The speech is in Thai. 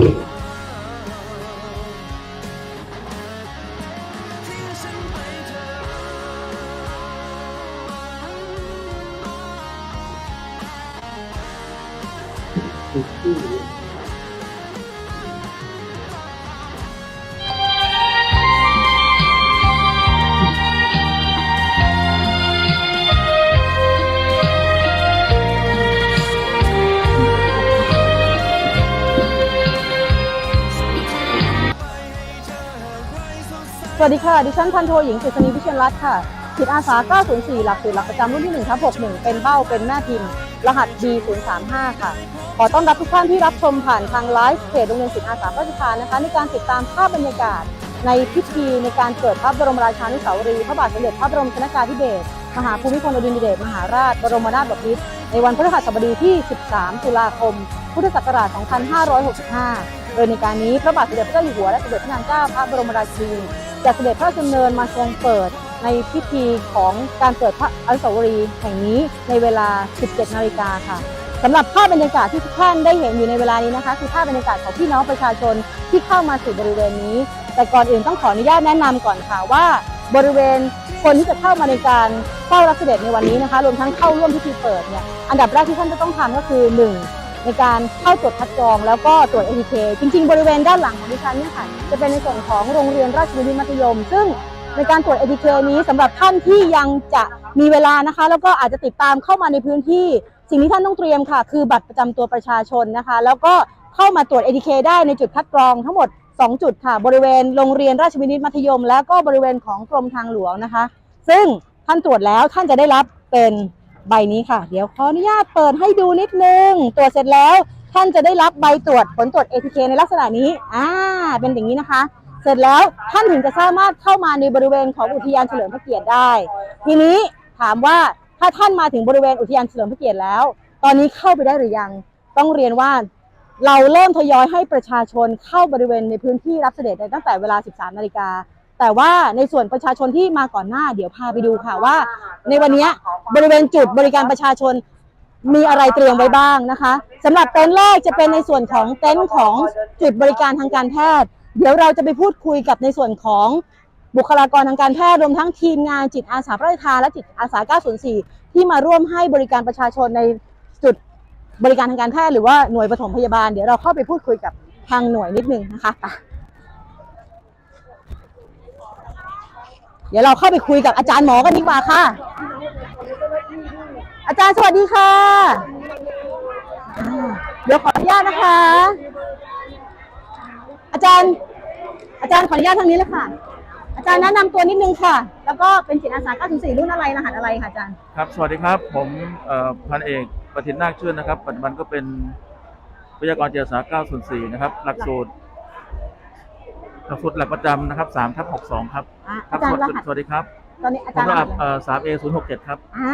你心里。 สวัสดีค่ะ ดิฉันพันโทหญิงกฤษณีวิเชียนรัตน์ค่ะจิตอาสา 904 หลักสูตรหลักประจำรุ่นที่1ทับ61 เป็นเบ้า เป็นแม่พิมพ์ รหัส B035 ค่ะ ขอต้อนรับทุกท่านที่รับชมผ่านทางไลฟ์เพจโรงเรียนศิษย์อาสาพระราชทานนะคะ ในการติดตามภาพบรรยากาศ ในพิธีในการเกิดพระบรมราชานุสาวรีย์พระบาทสมเด็จพระบรมชนกาธิเบศร มหาภูมิพลอดุลยเดช มหาราช บรมนาถบพิตร ในวันพฤหัสบดีที่ 13 ตุลาคม พุทธศักราช 2565 โดยในการนี้พระบาทสมเด็จพระเจ้าอยู่หัวและสมเด็จพระนางเจ้าพระบรมราชินี จะเสด็จพระราชดำเนินมาทรงเปิดในพิธีของการเปิดพระอนุสาวรีย์แห่งนี้ในเวลา 17 นาฬิกาค่ะสำหรับภาพบรรยากาศที่ทุกท่านได้เห็นอยู่ในเวลานี้นะคะ คือภาพบรรยากาศของพี่น้องประชาชนที่เข้ามาสู่บริเวณนี้ แต่ก่อนอื่นต้องขออนุญาตแนะนำก่อนค่ะว่า บริเวณคนที่จะเข้ามาในการเฝ้ารับเสด็จในวันนี้นะคะ รวมทั้งเข้าร่วมพิธีเปิดเนี่ยอันดับแรกที่ท่านจะต้องทำก็คือหนึ่ง ในการเข้าตรวจคัดกรอง แล้วก็ตรวจ ATK จริง ๆ บริเวณด้านหลังของดิฉันเนี่ยค่ะจะเป็นในส่วนของโรงเรียนราชวินิตมัธยม ซึ่งในการตรวจ ATK นี้สำหรับท่านที่ยังจะมีเวลานะคะ แล้วก็อาจจะติดตามเข้ามาในพื้นที่ สิ่งที่ท่านต้องเตรียมค่ะ คือบัตรประจำตัวประชาชนนะคะ แล้วก็เข้ามาตรวจ ATK ได้ในจุดคัดกรองทั้งหมด 2 จุดค่ะ บริเวณโรงเรียนราชวินิตมัธยม แล้วก็บริเวณของกรมทางหลวงนะคะ ซึ่งท่านตรวจแล้วท่านจะได้รับเป็น ใบนี้ค่ะ เดี๋ยวขออนุญาตเปิดให้ดูนิดนึง ตรวจเสร็จแล้ว ท่านจะได้รับใบตรวจผลตรวจ ATK ในลักษณะนี้อ่าเป็นอย่างนี้นะคะ เสร็จแล้วท่านถึงจะสามารถเข้ามาในบริเวณของอุทยานเฉลิมพระเกียรติได้ ทีนี้ถามว่าถ้าท่านมาถึงบริเวณอุทยานเฉลิมพระเกียรติแล้ว ตอนนี้เข้าไปได้หรือยัง ต้องเรียนว่าเราเริ่มทยอยให้ประชาชนเข้าบริเวณในพื้นที่รับเสด็จตั้งแต่เวลา 13 นาฬิกา แต่ว่าในส่วนประชาชนที่มาก่อนหน้า เดี๋ยวพาไปดูค่ะว่า ในวันนี้บริเวณจุดบริการประชาชนมีอะไรเตรียมไว้บ้างนะคะสำหรับเต็นท์แรกจะเป็นในส่วนของเต็นท์ของจุดบริการทางการแพทย์ เดี๋ยวเราจะไปพูดคุยกับในส่วนของบุคลากรทางการแพทย์รวมทั้งทีมงานจิตอาสาพระราชทานและจิตอาสา 904 ที่มาร่วมให้บริการประชาชนในจุดบริการทางการแพทย์หรือว่าหน่วยปฐมพยาบาล เดี๋ยวเราเข้าไปพูดคุยกับทางหน่วยนิดนึงนะคะไป เดี๋ยวเราเข้าไปคุยกับอาจารย์หมอกันดีกว่าค่ะ อาจารย์สวัสดีค่ะ เดี๋ยวขออนุญาตนะคะ อาจารย์ อาจารย์ขออนุญาตทางนี้เลยค่ะ อาจารย์แนะนำตัวนิดนึงค่ะ แล้วก็เป็นจิตอาสา904รุ่นอะไรรหัสอะไรค่ะอาจารย์ ครับ สวัสดีครับ ผมเอ่อพันเอกประทินนาคชื่นนะครับ ปัจจุบันก็เป็นวิทยากรเจษา904 นะครับ หลักสูตร หลักสูตรหลักประจำนะครับ3ทับ62 ครับ อะครัอาจารย์รสวัสหัสสวัสดีครับตอนนี้อาผจารมย์รรหัหัสสเอ่อ 3A 067ครับ อ่า